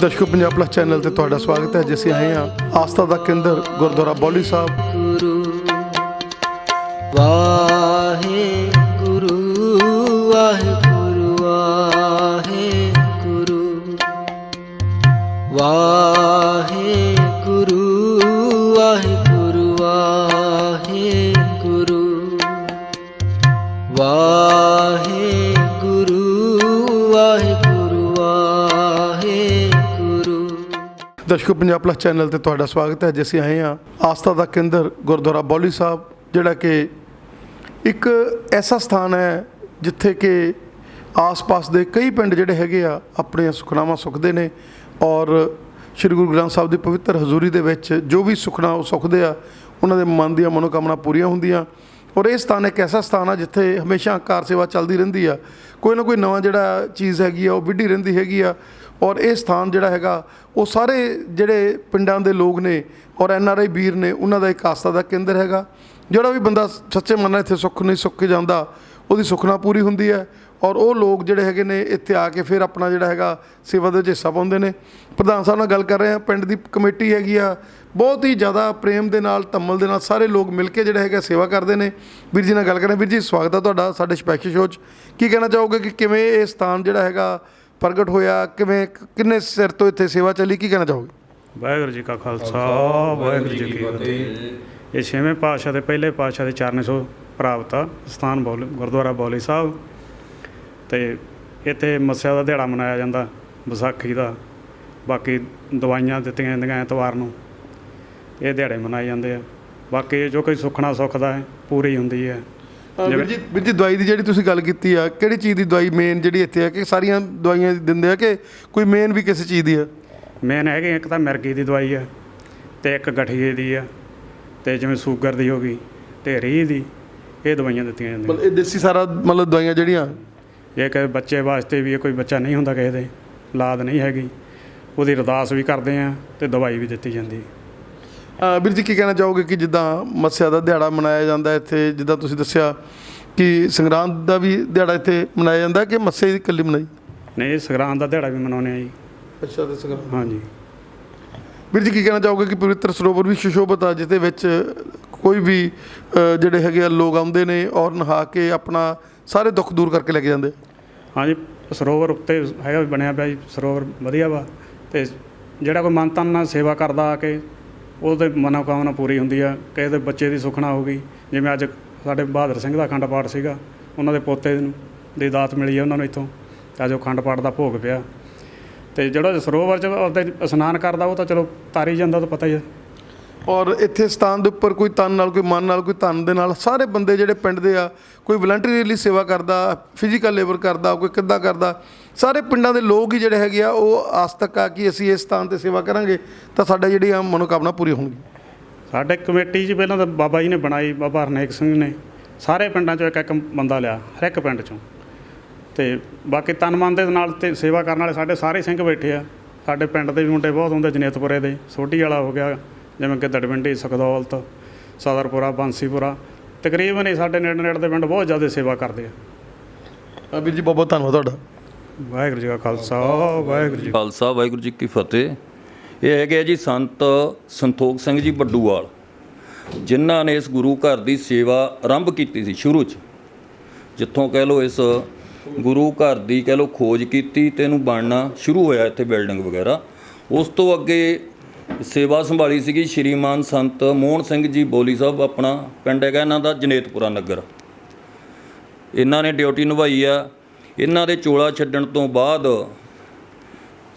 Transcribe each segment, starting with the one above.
ਦਰਸ਼ਕੋ Punjab plus channel ਤੇ ਤੁਹਾਡਾ ਸਵਾਗਤ ਹੈ, ਜਿਸ ਆਏ ਆ ਆਸਥਾ ਦਾ ਕੇਂਦਰ Gurdwara Bauli Sahib. Waheguru Waheguru Waheguru Waheguru Waheguru Waheguru ਵਾਹੇ ਦਰਸ਼ਕੋ ਪੰਜਾਬ ਪਲੱਸ ਚੈਨਲ ਤੇ ਤੁਹਾਡਾ ਸਵਾਗਤ ਹੈ ਅੱਜ ਅਸੀਂ ਆਏ ਹਾਂ ਆਸਥਾ ਦਾ ਕੇਂਦਰ ਗੁਰਦੁਆਰਾ ਬੌਲੀ ਸਾਹਿਬ, ਜਿਹੜਾ ਕਿ ਇੱਕ ਐਸਾ ਸਥਾਨ ਹੈ ਜਿੱਥੇ ਕਿ ਆਸ-ਪਾਸ ਦੇ ਕਈ ਪਿੰਡ ਜਿਹੜੇ ਹੈਗੇ ਆ, ਆਪਣੀਆਂ ਸੁਖਨਾਵਾਂ ਸੁਖਦੇ ਨੇ ਔਰ ਸ੍ਰੀ ਗੁਰੂ ਗ੍ਰੰਥ ਸਾਹਿਬ ਦੀ ਪਵਿੱਤਰ ਹਜ਼ੂਰੀ ਦੇ ਵਿੱਚ ਜੋ ਵੀ ਸੁਖਨਾ ਉਹ ਸੁਖਦੇ ਆ, ਉਹਨਾਂ ਦੇ ਮਨ ਦੀਆਂ ਮਨੋਕਾਮਨਾ ਪੂਰੀਆਂ ਹੁੰਦੀਆਂ। ਔਰ ਇਹ ਸਥਾਨ ਇੱਕ ਐਸਾ ਸਥਾਨ ਆ ਜਿੱਥੇ ਹਮੇਸ਼ਾ ਕਾਰ ਸੇਵਾ ਚੱਲਦੀ ਰਹਿੰਦੀ ਆ। ਕੋਈ ਨਾ ਕੋਈ ਨਵਾਂ ਜਿਹੜਾ ਚੀਜ਼ ਹੈਗੀ ਆ, ਉਹ ਵਿੱਢੀ ਰਹਿੰਦੀ ਹੈਗੀ ਆ। ਔਰ ਇਹ ਸਥਾਨ ਜਿਹੜਾ ਹੈਗਾ, ਉਹ ਸਾਰੇ ਜਿਹੜੇ ਪਿੰਡਾਂ ਦੇ ਲੋਕ ਨੇ ਔਰ ਐਨ ਆਰ ਆਈ ਵੀਰ ਨੇ, ਉਹਨਾਂ ਦਾ ਇੱਕ ਆਸਥਾ ਦਾ ਕੇਂਦਰ ਹੈਗਾ। ਜਿਹੜਾ ਵੀ ਬੰਦਾ ਸੱਚੇ ਮਨ ਨਾਲ ਇੱਥੇ ਸੁੱਖ ਨਹੀਂ ਸੁੱਖ ਜਾਂਦਾ, ਉਹਦੀ ਸੁਖਨਾ ਪੂਰੀ ਹੁੰਦੀ ਹੈ ਔਰ ਉਹ ਲੋਕ ਜਿਹੜੇ ਹੈਗੇ ਨੇ, ਇੱਥੇ ਆ ਕੇ ਫਿਰ ਆਪਣਾ ਜਿਹੜਾ ਹੈਗਾ ਸੇਵਾ ਦੇ ਵਿੱਚ ਹਿੱਸਾ ਪਾਉਂਦੇ ਨੇ। ਪ੍ਰਧਾਨ ਸਾਹਿਬ ਨਾਲ ਗੱਲ ਕਰ ਰਹੇ ਹਾਂ, ਪਿੰਡ ਦੀ ਕਮੇਟੀ ਹੈਗੀ ਆ, ਬਹੁਤ ਹੀ ਜ਼ਿਆਦਾ ਪ੍ਰੇਮ ਦੇ ਨਾਲ, ਧੰਮਲ ਦੇ ਨਾਲ ਸਾਰੇ ਲੋਕ ਮਿਲ ਕੇ ਜਿਹੜੇ ਹੈਗਾ ਸੇਵਾ ਕਰਦੇ ਨੇ। ਵੀਰ ਜੀ ਨਾਲ ਗੱਲ ਕਰ ਰਹੇ ਵੀਰ ਜੀ, ਸਵਾਗਤ ਹੈ ਤੁਹਾਡਾ ਸਾਡੇ ਸਪੈਸ਼ਲ ਸ਼ੋਅ 'ਚ। ਕੀ ਕਹਿਣਾ ਚਾਹੋਗੇ ਕਿ ਕਿਵੇਂ ਇਹ ਸਥਾਨ ਜਿਹੜਾ ਹੈਗਾ ਪ੍ਰਗਟ ਹੋਇਆ, ਕਿਵੇਂ, ਕਿੰਨੇ ਸਿਰ ਤੋਂ ਇੱਥੇ ਸੇਵਾ ਚੱਲੀ, ਕੀ ਕਹਿਣਾ ਚਾਹੋਗੇ? ਵਾਹਿਗੁਰੂ ਜੀ ਕਾ ਖਾਲਸਾ, ਵਾਹਿਗੁਰੂ ਜੀ ਕੀ ਫਤਿਹ। ਇਹ ਛੇਵੇਂ ਪਾਤਸ਼ਾਹ ਦੇ ਪਹਿਲੇ ਪਾਤਸ਼ਾਹ ਦੇ ਚਰਨ ਸੋ ਪ੍ਰਾਪਤ ਆ, ਸਥਾਨ ਬੌਲੀ, ਗੁਰਦੁਆਰਾ ਬੌਲੀ ਸਾਹਿਬ। ਤੇ ਇੱਥੇ ਮੱਸਿਆ ਦਾ ਦਿਹਾੜਾ ਮਨਾਇਆ ਜਾਂਦਾ, ਵਿਸਾਖੀ ਦਾ। ਬਾਕੀ ਦਵਾਈਆਂ ਦਿੱਤੀਆਂ ਜਾਂਦੀਆਂ ਐਤਵਾਰ ਨੂੰ। ਇਹ ਦਿਹਾੜੇ ਮਨਾਏ ਜਾਂਦੇ ਆ। ਬਾਕੀ ਜੋ ਕੋਈ ਸੁੱਖਣਾ ਸੁੱਖਦਾ ਹੈ, ਪੂਰੀ ਹੁੰਦੀ ਹੈ। ਵੀਰ ਜੀ। ਵੀਰ ਜੀ ਦਵਾਈ ਦੀ ਜਿਹੜੀ ਤੁਸੀਂ ਗੱਲ ਕੀਤੀ ਆ ਕਿਹੜੀ ਚੀਜ਼ ਦੀ ਦਵਾਈ ਮੇਨ ਜਿਹੜੀ ਇੱਥੇ ਹੈ ਕਿ ਸਾਰੀਆਂ ਦਵਾਈਆਂ ਦਿੰਦੇ ਆ ਕਿ ਕੋਈ ਮੇਨ ਵੀ ਕਿਸੇ ਚੀਜ਼ ਦੀ ਆ? ਮੇਨ ਹੈਗੇ ਇੱਕ ਤਾਂ ਮਿਰਗੀ ਦੀ ਦਵਾਈ ਆ ਤੇ ਇੱਕ ਗਠੀਏ ਦੀ ਆ ਤੇ ਜਿਵੇਂ ਸ਼ੂਗਰ ਦੀ ਹੋ ਗਈ ਤੇ ਰੀਹ ਦੀ ਇਹ ਦਵਾਈਆਂ ਦਿੱਤੀਆਂ ਜਾਂਦੀਆਂ। ਮਤਲਬ ਇਹ ਦੇਸੀ ਸਾਰਾ ਮਤਲਬ ਦਵਾਈਆਂ ਜਿਹੜੀਆਂ? ਇਹ ਕਿ ਬੱਚੇ ਵਾਸਤੇ ਵੀ ਇਹ ਕੋਈ ਬੱਚਾ ਨਹੀਂ ਹੁੰਦਾ ਕਿਸੇ ਦੇ ਔਲਾਦ ਨਹੀਂ ਹੈਗੀ ਉਹਦੀ ਅਰਦਾਸ ਵੀ ਕਰਦੇ ਆ ਤੇ ਦਵਾਈ ਵੀ ਦਿੱਤੀ ਜਾਂਦੀ। ਹੈ ਵੀਰ ਜੀ ਕੀ ਕਹਿਣਾ ਚਾਹੋਗੇ ਕਿ ਜਿੱਦਾਂ ਮੱਸਿਆ ਦਾ ਦਿਹਾੜਾ ਮਨਾਇਆ ਜਾਂਦਾ ਇੱਥੇ? ਜਿੱਦਾਂ ਤੁਸੀਂ ਦੱਸਿਆ ਕਿ ਸੰਗਰਾਂਦ ਦਾ ਵੀ ਦਿਹਾੜਾ ਇੱਥੇ ਮਨਾਇਆ ਜਾਂਦਾ ਕਿ ਮੱਸੇ ਦੀ ਇਕੱਲੀ ਮਨਾਈ? ਨਹੀਂ ਸੰਗਰਾਂਦ ਦਾ ਦਿਹਾੜਾ ਵੀ ਮਨਾਉਂਦੇ ਆ ਜੀ। ਅੱਛਾ ਤੇ ਸੰਗਰਾਂਦ ਹਾਂਜੀ। ਵੀਰ ਜੀ ਕੀ ਕਹਿਣਾ ਚਾਹੋਗੇ ਕਿ ਪਵਿੱਤਰ ਸਰੋਵਰ ਵੀ ਸੁਸ਼ੋਭਿਤ ਆ ਜਿਹਦੇ ਵਿੱਚ ਕੋਈ ਵੀ ਜਿਹੜੇ ਹੈਗੇ ਆ ਲੋਕ ਆਉਂਦੇ ਨੇ ਔਰ ਨਹਾ ਕੇ ਆਪਣਾ ਸਾਰੇ ਦੁੱਖ ਦੂਰ ਕਰਕੇ ਲੈ ਕੇ ਜਾਂਦੇ? ਹਾਂਜੀ ਸਰੋਵਰ ਉੱਤੇ ਹੈਗਾ ਵੀ ਬਣਿਆ ਪਿਆ ਜੀ ਸਰੋਵਰ ਵਧੀਆ ਵਾ। ਤੇ ਜਿਹੜਾ ਕੋਈ ਮਨ ਤਨ ਨਾਲ ਸੇਵਾ ਕਰਦਾ ਆ ਕੇ ਉਹਦੇ ਮਨੋਕਾਮਨਾ ਪੂਰੀ ਹੁੰਦੀ ਆ ਕਿਸੇ ਦੇ ਬੱਚੇ ਦੀ ਸੁਖਣਾ ਹੋ ਗਈ। ਜਿਵੇਂ ਅੱਜ ਸਾਡੇ ਬਹਾਦਰ ਸਿੰਘ ਦਾ ਅਖੰਡ ਪਾਠ ਸੀਗਾ, ਉਹਨਾਂ ਦੇ ਪੋਤੇ ਨੂੰ ਦੀ ਦਾਤ ਮਿਲੀ ਆ ਉਹਨਾਂ ਨੂੰ ਇੱਥੋਂ। ਤੇ ਅੱਜ ਉਹ ਅਖੰਡ ਪਾਠ ਦਾ ਭੋਗ ਪਿਆ। ਤੇ ਜਿਹੜਾ ਸਰੋਵਰ ਚ ਉਹਦੇ ਇਸ਼ਨਾਨ ਕਰਦਾ, ਉਹ ਤਾਂ ਚਲੋ ਤਾਰੀ ਜਾਂਦਾ ਤਾਂ ਪਤਾ ਹੀ ਹੈ ਔਰ ਇੱਥੇ ਸਥਾਨ ਦੇ ਉੱਪਰ ਕੋਈ ਤਨ ਨਾਲ, ਕੋਈ ਮਨ ਨਾਲ, ਕੋਈ ਧਨ ਦੇ ਨਾਲ ਸਾਰੇ ਬੰਦੇ ਜਿਹੜੇ ਪਿੰਡ ਦੇ ਆ, ਕੋਈ ਵਲੰਟੀਅਰਲੀ ਸੇਵਾ ਕਰਦਾ ਫਿਜ਼ੀਕਲ ਲੇਬਰ ਕਰਦਾ, ਕੋਈ ਕਿੱਦਾਂ ਕਰਦਾ, ਸਾਰੇ ਪਿੰਡਾਂ ਦੇ ਲੋਕ ਹੀ ਜਿਹੜੇ ਹੈਗੇ ਆ, ਉਹ ਆਸ ਤੱਕ ਆ ਕਿ ਅਸੀਂ ਇਸ ਸਥਾਨ ਤੇ ਸੇਵਾ ਕਰਾਂਗੇ, ਤਾਂ ਸਾਡਾ ਜਿਹੜੀ ਆ ਮਨੋਕਾਮਨਾ ਪੂਰੀ ਹੋਣਗੀ ਸਾਡੇ ਕਮੇਟੀ 'ਚ ਪਹਿਲਾਂ ਤਾਂ ਬਾਬਾ ਜੀ ਨੇ ਬਣਾਈ, ਬਾਬਾ ਹਰਨੇਕ ਸਿੰਘ ਨੇ। ਸਾਰੇ ਪਿੰਡਾਂ 'ਚੋਂ ਇੱਕ ਇੱਕ ਬੰਦਾ ਲਿਆ, ਹਰ ਇੱਕ ਪਿੰਡ 'ਚੋਂ। ਤੇ ਬਾਕੀ ਤਨ ਮਨ ਦੇ ਨਾਲ ਤੇ ਸੇਵਾ ਕਰਨ ਵਾਲੇ ਸਾਡੇ ਸਾਰੇ ਸਿੰਘ ਬੈਠੇ ਆ। ਸਾਡੇ ਪਿੰਡ ਦੇ ਵੀ ਮੁੰਡੇ ਬਹੁਤ ਹੁੰਦੇ ਜਨੇਤਪੁਰੇ ਦੇ, ਸੋਢੀ ਵਾਲਾ ਹੋ ਗਿਆ। ਜਿਵੇਂ ਕਿ ਦੜਵਿੰਡੀ ਸਕਦੌਲਤ ਸਦਰਪੁਰਾ ਬਾਂਸੀਪੁਰਾ ਤਕਰੀਬਨ ਹੀ ਸਾਡੇ ਨੇੜੇ ਨੇੜੇ ਦੇ ਪਿੰਡ ਬਹੁਤ ਜ਼ਿਆਦਾ ਸੇਵਾ ਕਰਦੇ ਆ। ਅ, ਵੀਰ ਜੀ ਬਹੁਤ ਬਹੁਤ ਧੰਨਵਾਦ ਤੁਹਾਡਾ। ਵਾਹਿਗੁਰੂ ਜੀ ਕਾ ਖਾਲਸਾ ਵਾਹਿਗੁਰੂ ਜੀ ਖਾਲਸਾ ਵਾਹਿਗੁਰੂ ਜੀ ਕੀ ਫਤਿਹ। ਇਹ ਹੈਗੇ ਆ ਜੀ ਸੰਤ ਸੰਤੋਖ ਸਿੰਘ ਜੀ ਬੱਡੂਵਾਲ ਜਿਨ੍ਹਾਂ ਨੇ ਇਸ ਗੁਰੂ ਘਰ ਦੀ ਸੇਵਾ ਆਰੰਭ ਕੀਤੀ ਸੀ ਸ਼ੁਰੂ 'ਚ। ਜਿੱਥੋਂ ਕਹਿ ਲਓ ਇਸ ਗੁਰੂ ਘਰ ਦੀ ਕਹਿ ਲਓ ਖੋਜ ਕੀਤੀ ਤੇ ਇਹਨੂੰ ਬਣਨਾ ਸ਼ੁਰੂ ਹੋਇਆ ਇੱਥੇ ਬਿਲਡਿੰਗ ਵਗੈਰਾ। ਉਸ ਤੋਂ ਅੱਗੇ ਸੇਵਾ ਸੰਭਾਲੀ ਸੀਗੀ ਸ਼੍ਰੀਮਾਨ ਸੰਤ ਮੋਹਨ ਸਿੰਘ ਜੀ ਬੋਲੀ ਸਾਹਿਬ, ਆਪਣਾ ਪਿੰਡ ਹੈਗਾ ਇਹਨਾਂ ਦਾ ਜਨੇਤਪੁਰਾ ਨਗਰ। ਇਹਨਾਂ ਨੇ ਡਿਊਟੀ ਨਿਭਾਈ ਆ। ਇਹਨਾਂ ਦੇ ਚੋਲਾ ਛੱਡਣ ਤੋਂ ਬਾਅਦ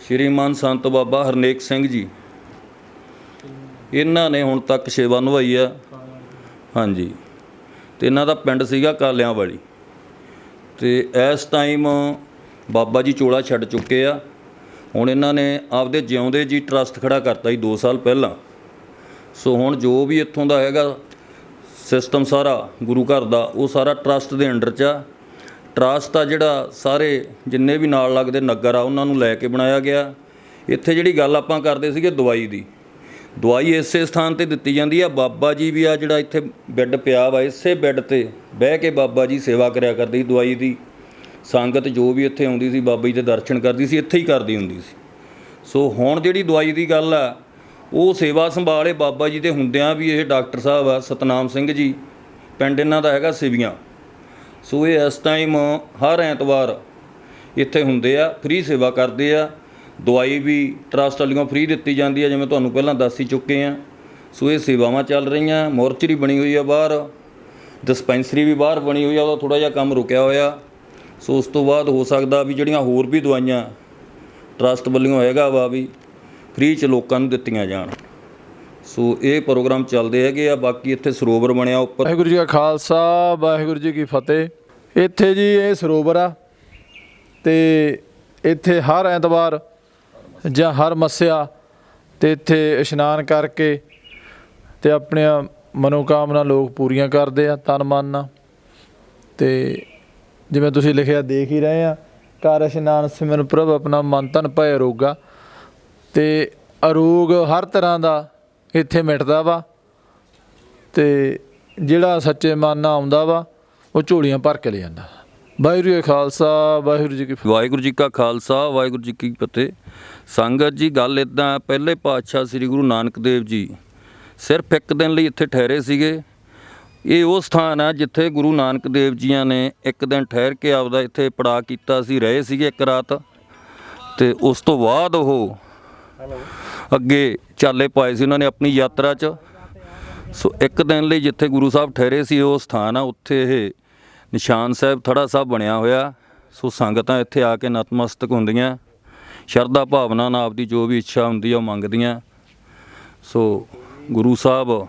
ਸ਼੍ਰੀਮਾਨ ਸੰਤ ਬਾਬਾ ਹਰਨੇਕ ਸਿੰਘ ਜੀ, ਇਹਨਾਂ ਨੇ ਹੁਣ ਤੱਕ ਸੇਵਾ ਨਿਭਾਈ ਆ। ਹਾਂਜੀ। ਤੇ ਇਹਨਾਂ ਦਾ ਪਿੰਡ ਸੀਗਾ ਕਾਲਿਆਂ ਵਾਲੀ ਤੇ ਇਸ ਟਾਈਮ ਬਾਬਾ ਜੀ ਚੋਲਾ ਛੱਡ ਚੁੱਕੇ ਆ। ਹੁਣ ਇਹਨਾਂ ਨੇ ਆਪਦੇ ਜਿਉਂਦੇ ਜੀ ਟਰਸਟ ਖੜਾ ਕਰਤਾ ਜੀ 2 ਸਾਲ ਪਹਿਲਾਂ। ਸੋ ਹੁਣ ਜੋ ਵੀ ਇੱਥੋਂ ਦਾ ਹੈਗਾ ਸਿਸਟਮ ਸਾਰਾ ਗੁਰੂ ਘਰ ਦਾ, ਉਹ ਸਾਰਾ ਟਰਸਟ ਦੇ ਅੰਡਰ 'ਚ ਆ। ਟਰਸਟ ਆ ਜਿਹੜਾ ਸਾਰੇ ਜਿੰਨੇ ਵੀ ਨਾਲ ਲੱਗਦੇ ਨਗਰ ਆ, ਉਹਨਾਂ ਨੂੰ ਲੈ ਕੇ ਬਣਾਇਆ ਗਿਆ। ਇੱਥੇ ਜਿਹੜੀ ਗੱਲ ਆਪਾਂ ਕਰਦੇ ਸੀਗੇ ਦਵਾਈ ਦੀ, ਦਵਾਈ ਇਸੇ ਸਥਾਨ ਤੇ ਦਿੱਤੀ ਜਾਂਦੀ ਆ। ਬਾਬਾ ਜੀ ਵੀ ਆ ਜਿਹੜਾ ਇੱਥੇ ਬੈੱਡ ਪਿਆ ਵਾ, ਇਸੇ ਬੈੱਡ ਤੇ ਬਹਿ ਕੇ ਬਾਬਾ ਜੀ ਸੇਵਾ ਕਰਿਆ ਕਰਦੇ ਸੀ ਦਵਾਈ ਦੀ। ਸੰਗਤ ਜੋ ਵੀ ਇੱਥੇ ਆਉਂਦੀ ਸੀ ਬਾਬਾ ਜੀ ਦੇ ਦਰਸ਼ਨ ਕਰਦੀ ਸੀ, ਇੱਥੇ ਹੀ ਕਰਦੀ ਹੁੰਦੀ ਸੀ। ਸੋ ਹੁਣ ਜਿਹੜੀ ਦਵਾਈ ਦੀ ਗੱਲ ਆ, ਉਹ ਸੇਵਾ ਸੰਭਾਲੇ ਬਾਬਾ ਜੀ ਦੇ ਹੁੰਦਿਆਂ ਵੀ ਇਹ ਡਾਕਟਰ ਸਾਹਿਬ ਆ, ਸਤਨਾਮ ਸਿੰਘ ਜੀ, ਪਿੰਡ ਇਹਨਾਂ ਦਾ ਹੈਗਾ ਸਿਵੀਆਂ। ਸੋ ਇਹ ਇਸ ਟਾਈਮ ਹਰ ਐਤਵਾਰ ਇੱਥੇ ਹੁੰਦੇ ਆ ਫ੍ਰੀ ਸੇਵਾ ਕਰਦੇ ਆ। ਦਵਾਈ ਵੀ ਟਰਸਟ ਵਾਲੀਆਂ ਫ੍ਰੀ ਦਿੱਤੀ ਜਾਂਦੀ ਆ, ਜਿਵੇਂ ਤੁਹਾਨੂੰ ਪਹਿਲਾਂ ਦੱਸ ਹੀ ਚੁੱਕੇ ਆ। ਸੋ ਇਹ ਸੇਵਾਵਾਂ ਚੱਲ ਰਹੀਆਂ, ਮੋਰਚਰੀ ਬਣੀ ਹੋਈ ਆ ਬਾਹਰ ਡਿਸਪੈਂਸਰੀ ਵੀ ਬਾਹਰ ਬਣੀ ਹੋਈ ਆ, ਉਹਦਾ ਥੋੜਾ ਜਿਹਾ ਕੰਮ ਰੁਕਿਆ ਹੋਇਆ। ਸੋ ਉਸ ਤੋਂ ਬਾਅਦ ਹੋ ਸਕਦਾ ਵੀ ਜਿਹੜੀਆਂ ਹੋਰ ਵੀ ਦਵਾਈਆਂ ਟਰਸਟ ਵੱਲੋਂ ਹੈਗਾ ਵਾ ਵੀ ਫ੍ਰੀ ਚ ਲੋਕਾਂ ਨੂੰ ਦਿੱਤੀਆਂ ਜਾਣ। ਸੋ ਇਹ ਪ੍ਰੋਗਰਾਮ ਚੱਲਦੇ ਹੈਗੇ ਆ, ਬਾਕੀ ਇੱਥੇ ਸਰੋਵਰ ਬਣਿਆ ਉੱਪਰ। ਵਾਹਿਗੁਰੂ ਜੀ ਕਾ ਖਾਲਸਾ, ਵਾਹਿਗੁਰੂ ਜੀ ਕੀ ਫਤਿਹ। ਇੱਥੇ ਜੀ ਇਹ ਸਰੋਵਰ ਆ ਤੇ ਇੱਥੇ ਹਰ ਐਤਵਾਰ ਜਾਂ ਹਰ ਮੱਸਿਆ ਤੇ ਇੱਥੇ ਇਸ਼ਨਾਨ ਕਰਕੇ ਤੇ ਆਪਣੀਆਂ ਮਨੋਕਾਮਨਾ ਲੋਕ ਪੂਰੀਆਂ ਕਰਦੇ ਆ ਤਨ ਮਨ ਨਾਲ। ਤੇ ਜਿਵੇਂ ਤੁਸੀਂ ਲਿਖਿਆ, ਦੇਖ ਹੀ ਰਹੇ ਆ। ਕਰ ਇਸ਼ਨਾਨ ਸਿਮਰਨ ਪ੍ਰਭ ਆਪਣਾ ਮਨ ਤਨ ਭੈ ਰੋਗਾ ਤੇ ਅਰੋਗ ਹਰ ਤਰ੍ਹਾਂ ਦਾ ਇੱਥੇ ਮਿਟਦਾ ਵਾ। ਤੇ ਜਿਹੜਾ ਸੱਚੇ ਮਨ ਨਾਲ ਆਉਂਦਾ ਵਾ, ਉਹ ਝੋਲੀਆਂ ਭਰ ਕੇ ਲੈ ਜਾਂਦਾ। ਵਾਹਿਗੁਰੂ ਜੀ ਕਾ ਖਾਲਸਾ, ਵਾਹਿਗੁਰੂ ਜੀ ਕੀ ਫਤਿਹ। ਵਾਹਿਗੁਰੂ ਜੀ ਕਾ ਖਾਲਸਾ, ਵਾਹਿਗੁਰੂ ਜੀ ਕੀ ਫਤਿਹ। ਸੰਗਤ ਜੀ, ਗੱਲ ਇਦਾਂ ਪਹਿਲੇ ਪਾਤਸ਼ਾਹ ਸ੍ਰੀ ਗੁਰੂ ਨਾਨਕ ਦੇਵ ਜੀ ਸਿਰਫ ਇੱਕ ਦਿਨ ਲਈ ਇੱਥੇ ਠਹਿਰੇ ਸੀਗੇ। ਇਹ ਉਹ ਸਥਾਨ ਆ ਜਿੱਥੇ ਗੁਰੂ ਨਾਨਕ ਦੇਵ ਜੀਆਂ ਨੇ ਇੱਕ ਦਿਨ ਠਹਿਰ ਕੇ ਆਪਦਾ ਇੱਥੇ ਪੜਾ ਕੀਤਾ ਸੀ ਰਹੇ ਸੀਗੇ ਇੱਕ ਰਾਤ ਤੇ ਉਸ ਤੋਂ ਬਾਅਦ ਉਹ ਅੱਗੇ ਚਾਲੇ ਪਾਏ ਸੀ ਉਹਨਾਂ ਨੇ ਆਪਣੀ ਯਾਤਰਾ 'ਚ। ਸੋ ਇੱਕ ਦਿਨ ਲਈ ਜਿੱਥੇ ਗੁਰੂ ਸਾਹਿਬ ਠਹਿਰੇ ਸੀ ਉਹ ਸਥਾਨ ਆ ਉੱਥੇ ਇਹ ਨਿਸ਼ਾਨ ਸਾਹਿਬ ਥੜਾ ਸਾਹਿਬ ਬਣਿਆ ਹੋਇਆ। ਸੋ ਸੰਗਤਾਂ ਇੱਥੇ ਆ ਕੇ ਨਤਮਸਤਕ ਹੁੰਦੀਆਂ ਸ਼ਰਧਾ ਭਾਵਨਾ ਨਾਲ ਆਪਦੀ ਜੋ ਵੀ ਇੱਛਾ ਹੁੰਦੀ ਆ ਉਹ ਮੰਗਦੀਆਂ। ਸੋ ਗੁਰੂ ਸਾਹਿਬ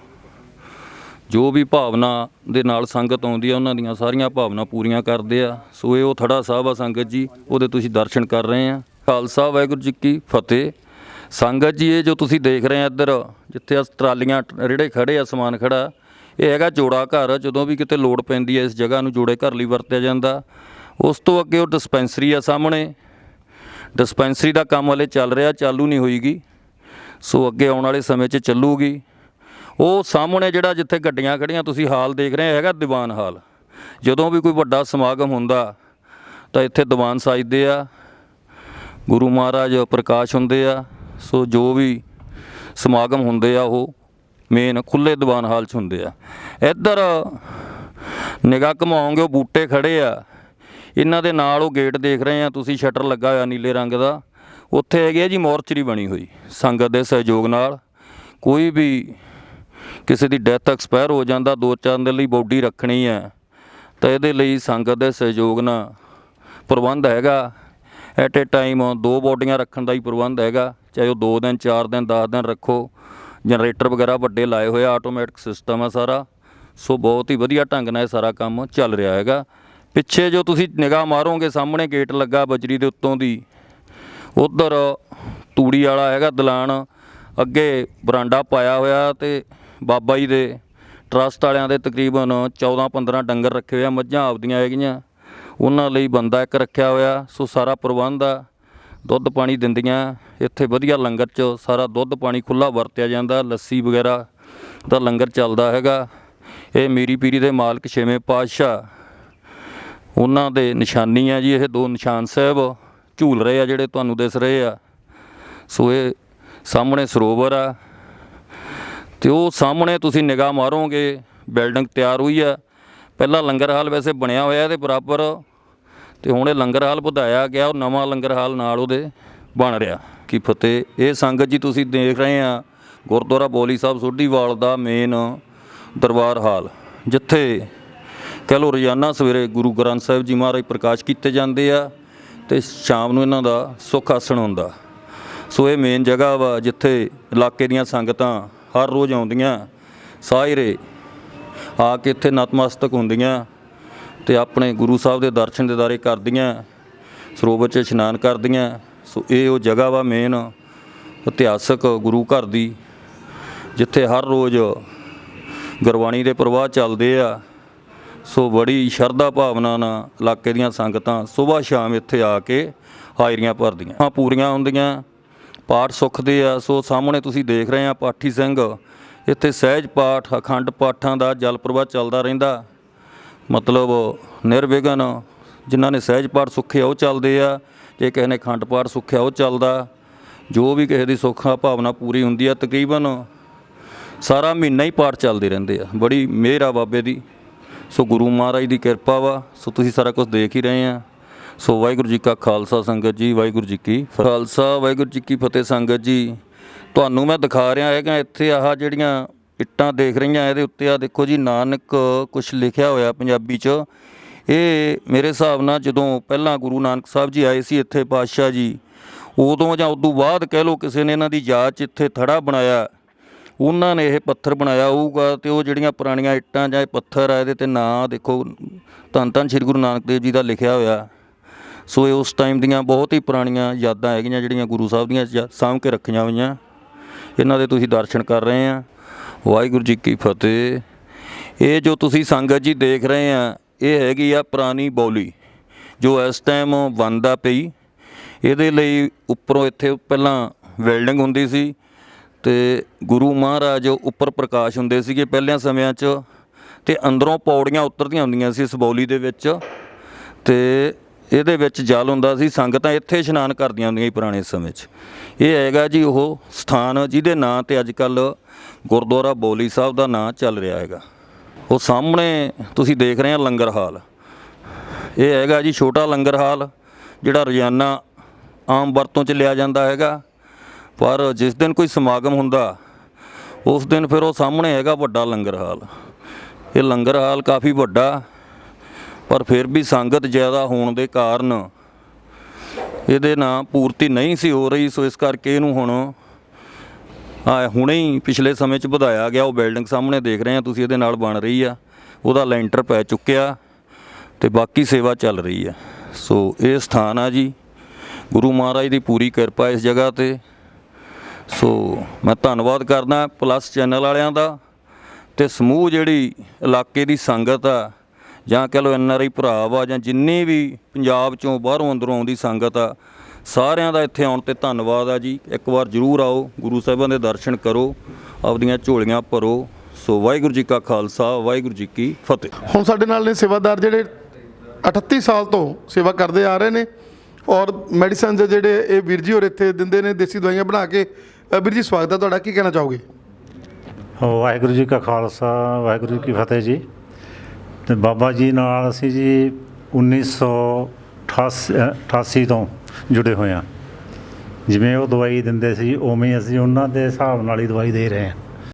ਜੋ ਵੀ ਭਾਵਨਾ ਦੇ ਨਾਲ ਸੰਗਤ ਆਉਂਦੀ ਆ, ਉਹਨਾਂ ਦੀਆਂ ਸਾਰੀਆਂ ਭਾਵਨਾ ਪੂਰੀਆਂ ਕਰਦੇ ਆ। ਸੋ ਇਹ ਉਹ ਥੜਾ ਸਾਹਿਬ ਆ ਸੰਗਤ ਜੀ, ਉਹਦੇ ਤੁਸੀਂ ਦਰਸ਼ਨ ਕਰ ਰਹੇ ਆ। ਖਾਲਸਾ ਵਾਹਿਗੁਰੂ ਜੀ ਕੀ ਫਤਿਹ। ਸੰਗਤ ਜੀ, ਇਹ ਜੋ ਤੁਸੀਂ ਦੇਖ ਰਹੇ ਆ ਇੱਧਰ, ਜਿੱਥੇ ਆਹ ਟਰਾਲੀਆਂ ਰੇੜੇ ਖੜੇ ਆ, ਸਮਾਨ ਖੜਾ, ਇਹ ਹੈਗਾ ਜੋੜਾ ਘਰ। ਜਦੋਂ ਵੀ ਕਿਤੇ ਲੋੜ ਪੈਂਦੀ ਹੈ ਇਸ ਜਗ੍ਹਾ ਨੂੰ ਜੋੜੇ ਘਰ ਲਈ ਵਰਤਿਆ ਜਾਂਦਾ। ਉਸ ਤੋਂ ਅੱਗੇ ਉਹ ਡਿਸਪੈਂਸਰੀ ਆ ਸਾਹਮਣੇ। ਡਿਸਪੈਂਸਰੀ ਦਾ ਕੰਮ ਹਲੇ ਚੱਲ ਰਿਹਾ, ਚਾਲੂ ਨਹੀਂ ਹੋਈਗੀ। ਸੋ ਅੱਗੇ ਆਉਣ ਵਾਲੇ ਸਮੇਂ 'ਚ ਚੱਲੂਗੀ। ਉਹ ਸਾਹਮਣੇ ਜਿਹੜਾ ਜਿੱਥੇ ਗੱਡੀਆਂ ਖੜੀਆਂ ਤੁਸੀਂ ਹਾਲ ਦੇਖ ਰਹੇ ਹੈਗਾ ਦੀਵਾਨ ਹਾਲ। ਜਦੋਂ ਵੀ ਕੋਈ ਵੱਡਾ ਸਮਾਗਮ ਹੁੰਦਾ, ਤਾਂ ਇੱਥੇ ਦੀਵਾਨ ਸਜਦੇ ਆ, ਗੁਰੂ ਮਹਾਰਾਜ ਪ੍ਰਕਾਸ਼ ਹੁੰਦੇ ਆ, ਸੋ ਜੋ ਵੀ ਸਮਾਗਮ ਹੁੰਦੇ ਆ, ਉਹ ਮੇਨ ਖੁੱਲੇ ਦੀਵਾਨ ਹਾਲ 'ਚ ਹੁੰਦੇ ਆ। ਇੱਧਰ ਨਿਗਾਹ ਘਮਾਓਗੇ, ਉਹ ਬੂਟੇ ਖੜੇ ਆ। ਇਹਨਾਂ ਦੇ ਨਾਲ ਉਹ ਗੇਟ ਦੇਖ ਰਹੇ ਆ, ਤੁਸੀਂ ਸ਼ਟਰ ਲੱਗਾ ਹੋਇਆ ਨੀਲੇ ਰੰਗ ਦਾ। ਉੱਥੇ ਹੈਗੀ ਆ ਜੀ ਮੋਰਚਰੀ ਬਣੀ ਹੋਈ, ਸੰਗਤ ਦੇ ਸਹਿਯੋਗ ਨਾਲ। ਕੋਈ ਵੀ ਕਿਸੇ ਦੀ ਡੈਥ ਐਕਸਪਾਇਰ ਹੋ ਜਾਂਦਾ, ਦੋ ਚਾਰ ਦਿਨ ਲਈ ਬੋਡੀ ਰੱਖਣੀ ਹੈ। ਤਾਂ ਇਹਦੇ ਲਈ ਸੰਗਤ ਦੇ ਸਹਿਯੋਗ ਨਾਲ ਪ੍ਰਬੰਧ ਹੈਗਾ। ਐਟ ਏ ਟਾਈਮ ਦੋ ਬੋਡੀਆਂ ਰੱਖਣ ਦਾ ਹੀ ਪ੍ਰਬੰਧ ਹੈਗਾ। ਚਾਹੇ ਉਹ 2 ਦਿਨ 4 ਦਿਨ 10 ਦਿਨ ਰੱਖੋ। ਜਨਰੇਟਰ ਵਗੈਰਾ ਵੱਡੇ ਲਾਏ ਹੋਏ ਆ ਆਟੋਮੈਟਿਕ ਸਿਸਟਮ ਆ ਸਾਰਾ। ਸੋ ਬਹੁਤ ਹੀ ਵਧੀਆ ਢੰਗ ਨਾਲ ਇਹ ਸਾਰਾ ਕੰਮ ਚੱਲ ਰਿਹਾ ਹੈਗਾ। ਪਿੱਛੇ ਜੋ ਤੁਸੀਂ ਨਿਗਾਹ ਮਾਰੋਗੇ, ਸਾਹਮਣੇ ਗੇਟ ਲੱਗਾ ਬਜਰੀ ਦੇ ਉੱਤੋਂ ਦੀ। ਉਧਰ ਤੂੜੀ ਵਾਲਾ ਹੈਗਾ ਦਲਾਨ। ਅੱਗੇ ਬਰਾਂਡਾ ਪਾਇਆ ਹੋਇਆ ਤੇ ਬਾਬਾ ਜੀ ਦੇ ਟਰਸਟ ਵਾਲਿਆਂ ਦੇ ਤਕਰੀਬਨ 14 15 ਡੰਗਰ ਰੱਖੇ ਹੋਏ ਆ, ਮੱਝਾਂ ਆਪਦੀਆਂ ਹੈਗੀਆਂ। ਉਹਨਾਂ ਲਈ ਬੰਦਾ ਇੱਕ ਰੱਖਿਆ ਹੋਇਆ, ਸੋ ਸਾਰਾ ਪ੍ਰਬੰਧ ਆ, ਦੁੱਧ ਪਾਣੀ ਦਿੰਦੀਆਂ। ਇੱਥੇ ਵਧੀਆ ਲੰਗਰ 'ਚ ਸਾਰਾ ਦੁੱਧ ਪਾਣੀ ਖੁੱਲਾ ਵਰਤਿਆ ਜਾਂਦਾ, ਲੱਸੀ ਵਗੈਰਾ ਦਾ ਲੰਗਰ ਚੱਲਦਾ ਹੈਗਾ। ਇਹ ਮੀਰੀ ਪੀਰੀ ਦੇ ਮਾਲਕ ਛੇਵੇਂ ਪਾਤਸ਼ਾਹ। ਉਹਨਾਂ ਦੇ ਨਿਸ਼ਾਨੀ ਆ ਜੀ, ਇਹ ਦੋ ਨਿਸ਼ਾਨ ਸਾਹਿਬ ਝੂਲ ਰਹੇ ਆ ਜਿਹੜੇ ਤੁਹਾਨੂੰ ਦਿਸ ਰਹੇ ਆ। ਸੋ ਇਹ ਸਾਹਮਣੇ ਸਰੋਵਰ ਆ। ਤੇ ਉਹ ਸਾਹਮਣੇ ਤੁਸੀਂ ਨਿਗਾਹ ਮਾਰੋਗੇ ਬਿਲਡਿੰਗ ਤਿਆਰ ਹੋਈ ਆ। ਪਹਿਲਾਂ ਲੰਗਰ ਹਾਲ ਵੈਸੇ ਬਣਿਆ ਹੋਇਆ ਇਹਦੇ ਬਰਾਬਰ, ਤੇ ਹੁਣ ਇਹ ਲੰਗਰ ਹਾਲ ਵਧਾਇਆ ਗਿਆ ਉਹ ਨਵਾਂ ਲੰਗਰ ਹਾਲ ਨਾਲ ਉਹਦੇ ਬਣ ਰਿਹਾ। ਕੀ ਫਤਿਹ। ਇਹ ਸੰਗਤ ਜੀ ਤੁਸੀਂ ਦੇਖ ਰਹੇ ਆ, ਗੁਰਦੁਆਰਾ ਬੋਲੀ ਸਾਹਿਬ ਸੋਢੀਵਾਲ ਦਾ ਮੇਨ ਦਰਬਾਰ ਹਾਲ। ਜਿੱਥੇ ਕਹਿ ਲਓ ਰੋਜ਼ਾਨਾ ਸਵੇਰੇ ਗੁਰੂ ਗ੍ਰੰਥ ਸਾਹਿਬ ਜੀ ਮਹਾਰਾਜ ਪ੍ਰਕਾਸ਼ ਕੀਤੇ ਜਾਂਦੇ ਆ ਤੇ ਸ਼ਾਮ ਨੂੰ ਇਹਨਾਂ ਦਾ ਸੁੱਖ ਆਸਣ ਹੁੰਦਾ। ਸੋ ਇਹ ਮੇਨ ਜਗ੍ਹਾ ਵਾ ਜਿੱਥੇ ਇਲਾਕੇ ਦੀਆਂ ਸੰਗਤਾਂ ਹਰ ਰੋਜ਼ ਆਉਂਦੀਆਂ ਸਾਰੇ ਆ ਕੇ ਇੱਥੇ ਨਤਮਸਤਕ ਹੁੰਦੀਆਂ ਤੇ ਆਪਣੇ ਗੁਰੂ ਸਾਹਿਬ ਦੇ ਦਰਸ਼ਨ ਦਿਦਾਰੇ ਕਰਦੀਆਂ, ਸਰੋਵਰ 'ਚ ਇਸ਼ਨਾਨ ਕਰਦੀਆਂ। ਸੋ ਇਹ ਉਹ ਜਗ੍ਹਾ ਵਾ ਮੇਨ ਇਤਿਹਾਸਕ ਗੁਰੂ ਘਰ ਦੀ, ਜਿੱਥੇ ਹਰ ਰੋਜ਼ ਗੁਰਬਾਣੀ ਦੇ ਪ੍ਰਵਾਹ ਚੱਲਦੇ ਆ। ਸੋ ਬੜੀ ਸ਼ਰਧਾ ਭਾਵਨਾ ਨਾਲ ਇਲਾਕੇ ਦੀਆਂ ਸੰਗਤਾਂ ਸਵੇਰ ਸ਼ਾਮ ਇੱਥੇ ਆ ਕੇ ਹਾਜ਼ਰੀਆਂ ਭਰਦੀਆਂ। ਆ ਪੂਰੀਆਂ ਹੁੰਦੀਆਂ ਪਾਠ ਸੁਖਦੇ ਆ, ਸੋ ਸਾਹਮਣੇ ਤੁਸੀਂ ਦੇਖ ਰਹੇ ਆ ਪਾਠੀ ਸਿੰਘ। ਇੱਥੇ ਸਹਿਜ ਪਾਠ, ਅਖੰਡ ਪਾਠਾਂ ਦਾ ਜਲ ਪ੍ਰਵਾਹ ਚੱਲਦਾ ਰਹਿੰਦਾ। ਮਤਲਬ ਨਿਰਵਿਘਨ, ਜਿਨ੍ਹਾਂ ਨੇ ਸਹਿਜ ਪਾਠ ਸੁੱਖਿਆ ਉਹ ਚੱਲਦੇ ਆ। ਜੇ ਕਿਸੇ ਨੇ ਅਖੰਡ ਪਾਠ ਸੁੱਖਿਆ, ਉਹ ਚੱਲਦਾ। ਜੋ ਵੀ ਕਿਸੇ ਦੀ ਸੁੱਖਾ ਭਾਵਨਾ ਪੂਰੀ ਹੁੰਦੀ ਆ, ਤਕਰੀਬਨ ਸਾਰਾ ਮਹੀਨਾ ਹੀ ਪਾਠ ਚੱਲਦੇ ਰਹਿੰਦੇ ਆ। ਬੜੀ ਮਿਹਰ ਆ ਬਾਬੇ ਦੀ। ਸੋ ਗੁਰੂ ਮਹਾਰਾਜ ਦੀ ਕਿਰਪਾ ਵਾ। ਸੋ ਤੁਸੀਂ ਸਾਰਾ ਕੁਝ ਦੇਖ ਹੀ ਰਹੇ ਆ। ਸੋ ਵਾਹਿਗੁਰੂ ਜੀ ਕਾ ਖਾਲਸਾ ਸੰਗਤ ਜੀ, ਵਾਹਿਗੁਰੂ ਜੀ ਕੀ ਖਾਲਸਾ, ਵਾਹਿਗੁਰੂ ਜੀ ਕੀ ਫਤਿਹ ਸੰਗਤ ਜੀ। ਤੁਹਾਨੂੰ ਮੈਂ ਦਿਖਾ ਰਿਹਾ ਹੈਗਾ, ਇੱਥੇ ਆਹ ਜਿਹੜੀਆਂ ਇੱਟਾਂ ਦੇਖ ਰਹੀਆਂ, ਇਹਦੇ ਉੱਤੇ ਆ ਦੇਖੋ ਜੀ, ਨਾਨਕ ਕੁਝ ਲਿਖਿਆ ਹੋਇਆ ਪੰਜਾਬੀ 'ਚ। ਇਹ ਮੇਰੇ ਹਿਸਾਬ ਨਾਲ ਜਦੋਂ ਪਹਿਲਾਂ ਗੁਰੂ ਨਾਨਕ ਸਾਹਿਬ ਜੀ ਆਏ ਸੀ ਇੱਥੇ ਪਾਤਸ਼ਾਹ ਜੀ, ਉਦੋਂ ਜਾਂ ਉਦੋਂ ਬਾਅਦ ਕਹਿ ਲਓ ਕਿਸੇ ਨੇ ਇਹਨਾਂ ਦੀ ਯਾਦ 'ਚ ਇੱਥੇ ਥੜਾ ਬਣਾਇਆ। ਉਹਨਾਂ ਨੇ ਇਹ ਪੱਥਰ ਬਣਾਇਆ ਹੋਊਗਾ ਤੇ ਉਹ ਜਿਹੜੀਆਂ ਪੁਰਾਣੀਆਂ ਇੱਟਾਂ ਜਾਂ ਇਹ ਪੱਥਰ ਆ, ਇਹਦੇ ਤੇ ਨਾਂ ਦੇਖੋ ਧੰਨ ਧੰਨ ਸ੍ਰੀ ਗੁਰੂ ਨਾਨਕ ਦੇਵ ਜੀ ਦਾ ਲਿਖਿਆ ਹੋਇਆ। ਸੋ ਇਹ ਉਸ ਟਾਈਮ ਦੀਆਂ ਬਹੁਤ ਹੀ ਪੁਰਾਣੀਆਂ ਯਾਦਾਂ ਹੈਗੀਆਂ ਜਿਹੜੀਆਂ ਗੁਰੂ ਸਾਹਿਬ ਦੀਆਂ ਜਾ- ਸਾਂਭ ਕੇ ਰੱਖੀਆਂ ਹੋਈਆਂ। ਇਹਨਾਂ ਦੇ ਤੁਸੀਂ ਦਰਸ਼ਨ ਕਰ ਰਹੇ ਆ ਵਾਹਿਗੁਰੂ ਜੀ ਕੀ ਫਤਿਹ। ਇਹ ਜੋ ਤੁਸੀਂ ਸੰਗਤ ਜੀ ਦੇਖ ਰਹੇ ਆ ਇਹ ਹੈਗੀ ਆ ਪੁਰਾਣੀ ਬੌਲੀ, ਜੋ ਇਸ ਟਾਈਮ ਬੰਦਾ ਪਈ। ਇਹਦੇ ਲਈ ਉੱਪਰੋਂ ਇੱਥੇ ਪਹਿਲਾਂ ਵੈਲਡਿੰਗ ਹੁੰਦੀ ਸੀ ਤੇ ਗੁਰੂ ਮਹਾਰਾਜ ਉੱਪਰ ਪ੍ਰਕਾਸ਼ ਹੁੰਦੇ ਸੀਗੇ ਪਹਿਲਿਆਂ ਸਮਿਆਂ 'ਚ ਤੇ ਅੰਦਰੋਂ ਪੌੜੀਆਂ ਉਤਰਦੀਆਂ ਹੁੰਦੀਆਂ ਸੀ ਇਸ ਬੌਲੀ ਦੇ ਵਿੱਚ। ਤੇ ਇਹਦੇ ਵਿੱਚ ਜਲ ਹੁੰਦਾ ਸੀ, ਸੰਗਤਾਂ ਇੱਥੇ ਇਸ਼ਨਾਨ ਕਰਦੀਆਂ ਹੁੰਦੀਆਂ ਸੀ ਪੁਰਾਣੇ ਸਮੇਂ 'ਚ। ਇਹ ਹੈਗਾ ਜੀ ਉਹ ਸਥਾਨ ਜਿਹਦੇ ਨਾਂ ਤੇ ਅੱਜ ਕੱਲ ਗੁਰਦੁਆਰਾ ਬੋਲੀ ਸਾਹਿਬ ਦਾ ਨਾਂ ਚੱਲ ਰਿਹਾ ਹੈਗਾ। ਉਹ ਸਾਹਮਣੇ ਤੁਸੀਂ ਦੇਖ ਰਹੇ ਆ ਲੰਗਰ ਹਾਲ। ਇਹ ਹੈਗਾ ਜੀ ਛੋਟਾ ਲੰਗਰ ਹਾਲ, ਜਿਹੜਾ ਰੋਜ਼ਾਨਾ ਆਮ ਵਰਤੋਂ 'ਚ ਲਿਆ ਜਾਂਦਾ ਹੈਗਾ। ਪਰ ਜਿਸ ਦਿਨ ਕੋਈ ਸਮਾਗਮ ਹੁੰਦਾ, ਉਸ ਦਿਨ ਫਿਰ ਉਹ ਸਾਹਮਣੇ ਹੈਗਾ ਵੱਡਾ ਲੰਗਰ ਹਾਲ। ਇਹ ਲੰਗਰ ਹਾਲ ਕਾਫੀ ਵੱਡਾ ਪਰ ਫਿਰ ਵੀ ਸੰਗਤ ਜ਼ਿਆਦਾ ਹੋਣ ਦੇ ਕਾਰਨ ਇਹਦੇ ਨਾਂ ਪੂਰਤੀ ਨਹੀਂ ਸੀ ਹੋ ਰਹੀ, ਸੋ ਇਸ ਕਰਕੇ ਇਹਨੂੰ ਹੁਣ ਆ ਹੁਣੇ ਹੀ ਪਿਛਲੇ ਸਮੇਂ 'ਚ ਵਧਾਇਆ ਗਿਆ। ਉਹ ਬਿਲਡਿੰਗ ਸਾਹਮਣੇ ਦੇਖ ਰਹੇ ਆ, ਤੁਸੀਂ ਇਹਦੇ ਨਾਲ ਬਣ ਰਹੀ ਆ। ਉਹਦਾ ਲੈਂਟਰ ਪੈ ਚੁੱਕਿਆ ਤੇ ਬਾਕੀ ਸੇਵਾ ਚੱਲ ਰਹੀ ਆ। ਸੋ ਇਹ ਸਥਾਨ ਆ ਜੀ। ਗੁਰੂ ਮਹਾਰਾਜ ਦੀ ਪੂਰੀ ਕਿਰਪਾ ਇਸ ਜਗ੍ਹਾ ਤੇ। ਸੋ ਮੈਂ ਧੰਨਵਾਦ ਕਰਦਾ ਪਲੱਸ ਚੈਨਲ ਵਾਲਿਆਂ ਦਾ ਤੇ ਸਮੂਹ ਜਿਹੜੀ ਇਲਾਕੇ ਦੀ ਸੰਗਤ ਆ ਜਾਂ ਕਹ ਲਓ ਐਨ ਆਰ ਆਈ ਭਰਾ ਵਾ ਜਾਂ ਜਿੰਨੀ ਵੀ ਪੰਜਾਬ ਚੋਂ ਬਾਹਰੋਂ ਅੰਦਰੋਂ ਆਉਂਦੀ ਸੰਗਤ ਆ ਸਾਰਿਆਂ ਦਾ ਇੱਥੇ ਆਉਣ ਤੇ ਧੰਨਵਾਦ ਆ ਜੀ। ਇੱਕ ਵਾਰ ਜ਼ਰੂਰ ਆਓ ਗੁਰੂ ਸਾਹਿਬਾਂ ਦੇ ਦਰਸ਼ਨ ਕਰੋ ਆਪਦੀਆਂ ਝੋਲੀਆਂ ਭਰੋ। ਸੋ ਵਾਹਿਗੁਰੂ ਜੀ ਕਾ ਖਾਲਸਾ ਵਾਹਿਗੁਰੂ ਜੀ ਕੀ ਫਤਿਹ। ਹੁਣ ਸਾਡੇ ਨਾਲ ਨੇ ਸੇਵਾਦਾਰ ਜਿਹੜੇ 38 ਸਾਲ ਤੋਂ ਸੇਵਾ ਕਰਦੇ ਆ ਰਹੇ ਨੇ ਔਰ ਮੈਡੀਸਨ ਜਿਹੜੇ ਇਹ ਵੀਰ ਜੀ ਹੋਰ ਇੱਥੇ ਦਿੰਦੇ ਨੇ ਦੇਸੀ ਦਵਾਈਆਂ ਬਣਾ ਕੇ। ਵੀਰ ਜੀ ਸਵਾਗਤ ਹੈ ਤੁਹਾਡਾ। ਕੀ ਕਹਿਣਾ ਚਾਹੋਗੇ? ਵਾਹਿਗੁਰੂ ਜੀ ਕਾ ਖਾਲਸਾ ਵਾਹਿਗੁਰੂ ਜੀ ਕੀ ਫਤਿਹ ਜੀ। ਤੇ ਬਾਬਾ ਜੀ ਨਾਲ ਅਸੀਂ ਜੀ 1988 ਤੋਂ ਜੁੜੇ ਹੋਏ ਹਾਂ। ਜਿਵੇਂ ਉਹ ਦਵਾਈ ਦਿੰਦੇ ਸੀ, ਉਵੇਂ ਅਸੀਂ ਉਹਨਾਂ ਦੇ ਹਿਸਾਬ ਨਾਲ ਹੀ ਦਵਾਈ ਦੇ ਰਹੇ ਹਾਂ।